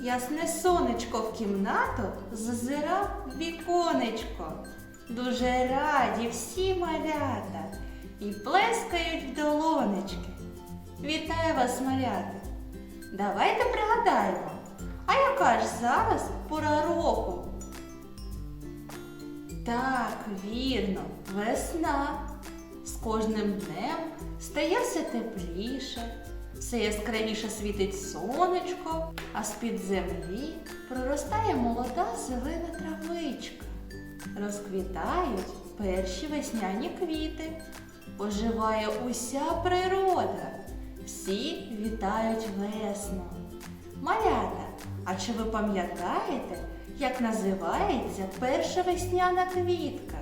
Ясне сонечко в кімнату зазирав віконечко. Дуже раді всі малята і плескають в долонечки. Вітаю вас, малята! Давайте пригадаємо, а яка ж зараз пора року? Так, вірно, весна. З кожним днем стає все тепліше, все яскравіше світить сонечко, а з-під землі проростає молода зелена травичка. Розквітають перші весняні квіти, оживає уся природа. Всі вітають весну. Малята, а чи ви пам'ятаєте, як називається перша весняна квітка?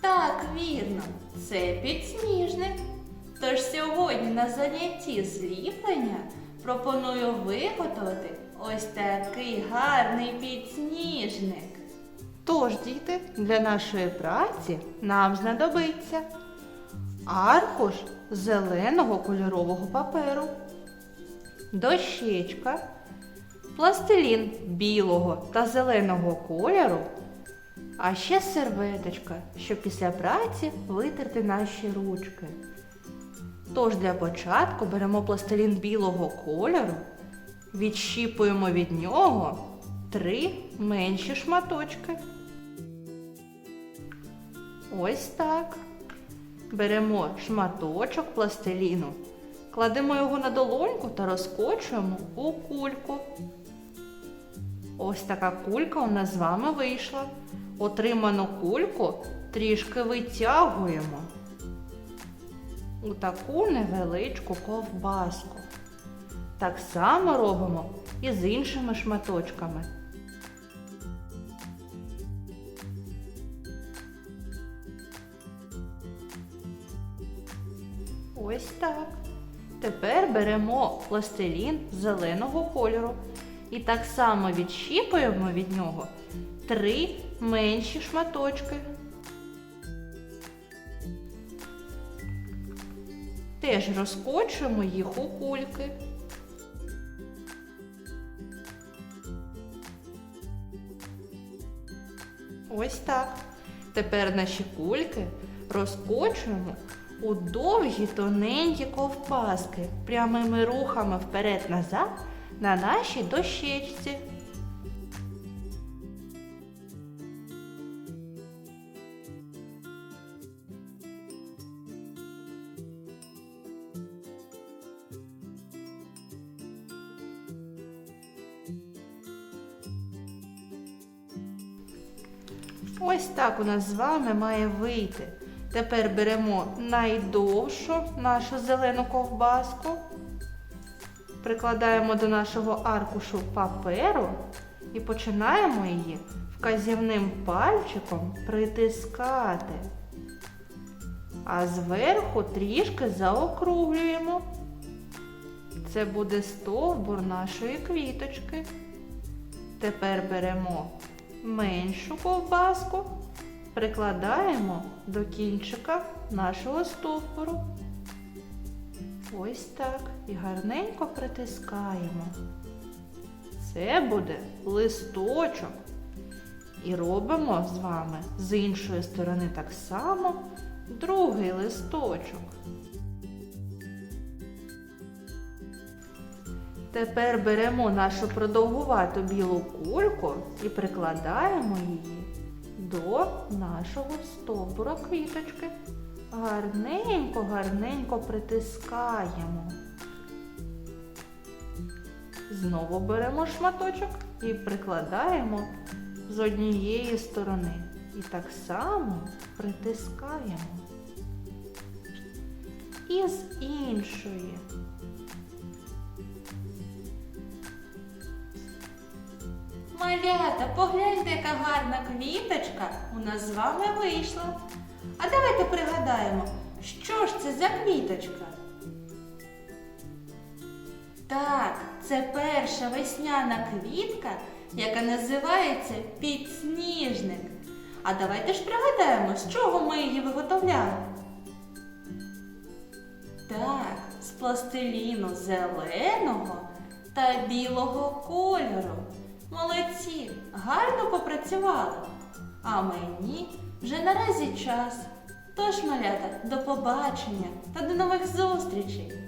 Так, вірно, це підсніжник. Тож сьогодні на занятті зліплення пропоную виготовити ось такий гарний підсніжник. Тож, діти, для нашої праці нам знадобиться аркуш зеленого кольорового паперу, дощечка, пластилін білого та зеленого кольору, а ще серветочка, щоб після праці витерти наші ручки. Тож для початку беремо пластилін білого кольору, відщіпуємо від нього три менші шматочки. Ось так. Беремо шматочок пластиліну, кладемо його на долоньку та розкочуємо у кульку. Ось така кулька у нас з вами вийшла. Отриману кульку трішки витягуємо у таку невеличку ковбаску. Так само робимо і з іншими шматочками. Ось так. Тепер беремо пластилін зеленого кольору і так само відщіпуємо від нього три менші шматочки. Теж розкочуємо їх у кульки. Ось так. Тепер наші кульки розкочуємо у довгі тоненькі ковпаски прямими рухами вперед-назад на нашій дощечці. Ось так у нас з вами має вийти. Тепер беремо найдовшу нашу зелену ковбаску, прикладаємо до нашого аркушу паперу і починаємо її вказівним пальчиком притискати. А зверху трішки заокруглюємо. Це буде стовбур нашої квіточки. Тепер беремо меншу ковбаску, прикладаємо до кінчика нашого стовбуру. Ось так. І гарненько притискаємо. Це буде листочок. І робимо з вами з іншої сторони так само другий листочок. Тепер беремо нашу продовгувату білу кульку і прикладаємо її до нашого стовбура квіточки. Гарненько, гарненько притискаємо. Знову беремо шматочок і прикладаємо з однієї сторони. І так само притискаємо. І з іншої. Малята, погляньте, яка гарна квіточка у нас з вами вийшла. А давайте пригадаємо, що ж це за квіточка? Так, це перша весняна квітка, яка називається підсніжник. А давайте ж пригадаємо, з чого ми її виготовляли. Так, з пластиліну зеленого та білого кольору. Молодці, гарно попрацювали. А мені вже наразі час. Тож, малята, до побачення та до нових зустрічей!